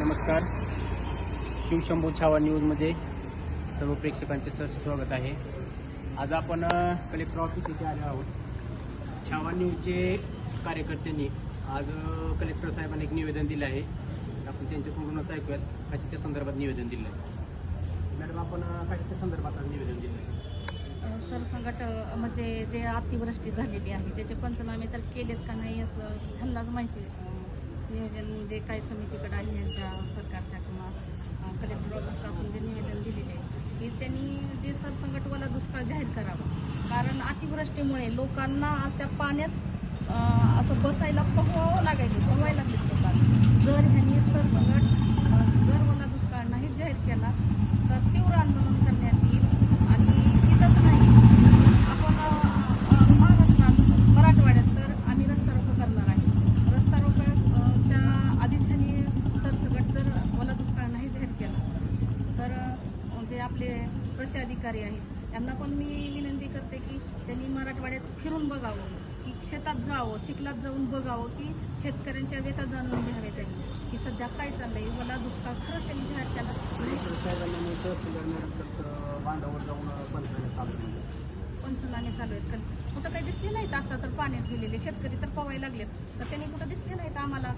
नमस्कार. शिवशंभू छावा न्यूजमध्ये सर्व प्रेक्षकांचे सहर्ष स्वागत आहे. आज आपण कलेक्टर ऑफिस इथे आलो आहोत. छावा न्यूजचे कार्यकर्त्यांनी आज कलेक्टर साहेबांनी एक निवेदन दिलं आहे. आपण त्यांच्याकडूनच ऐकूयात. कशाच्या संदर्भात निवेदन दिलं आहे मॅडम आपण कशाच्या संदर्भात निवेदन दिलं आहे सरसंकट म्हणजे जे अतिवृष्टी झालेली आहे त्याचे पंचनामे तर केलेत का नाही असं ह्यांनाच माहिती नियोजन जे काही समितीकडे आहे यांच्या सरकारच्या किंवा कलेक्टर ऑफिसला आपण जे निवेदन दिलेले आहे की त्यांनी जे सरसंकटवाला दुष्काळ जाहीर करावा. कारण अतिवृष्टीमुळे लोकांना आज त्या पाण्यात असं बसायला पोहावं लागायचे पोहायला लागले लोकांना जर ह्यांनी सरसंकट अ, जर मला दुष्काळ नाही जाहीर केला तर तीव्र आंदोलन करण्यात येईल आणि इथंच नाही आपण अ, अ, महाराष्ट्रात मराठवाड्यात तर आम्ही रस्ता रोको करणार आहे रस्ता रोकोच्या आधीच ह्यांनी सरसकट जर मला दुष्काळ नाही जाहीर केला तर अ, जे आपले कृषी अधिकारी आहेत. यांना पण मी विनंती करते की त्यांनी मराठवाड्यात फिरून बघावं की शेतात जावं चिखलात जाऊन बघावं की शेतकऱ्यांच्या व्यथा जाणून घ्यावे त्यांनी. की सध्या काय चाललंय? मला दुष्काळ खरंच त्यांनी जाहीर केला. कलेक्टर पंचनामे चालू आहेत. कल कुठं काही दिसले नाहीत आता तर पाण्यात गेलेले शेतकरी तर पवायला लागलेत. तर त्यांनी कुठं दिसले नाहीत आम्हाला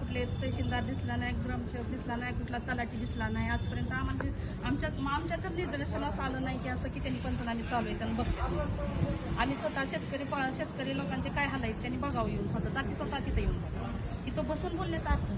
कुठले तहसीलदार दिसला नाही ग्रामसेवक दिसला नाही कुठला तलाठी दिसला नाही. आजपर्यंत आम्हाला आमच्या आमच्या तर निदर्शनास आलं नाही की असं की त्यांनी पंचनामे चालू आहेत आणि बघतात. आम्ही स्वतः शेतकरी शेतकरी लोकांचे काय हाल आहेत त्यांनी बघावं येऊन स्वतः. जाती स्वतः तिथं येऊन इथं बसून बोलण्यात अर्थ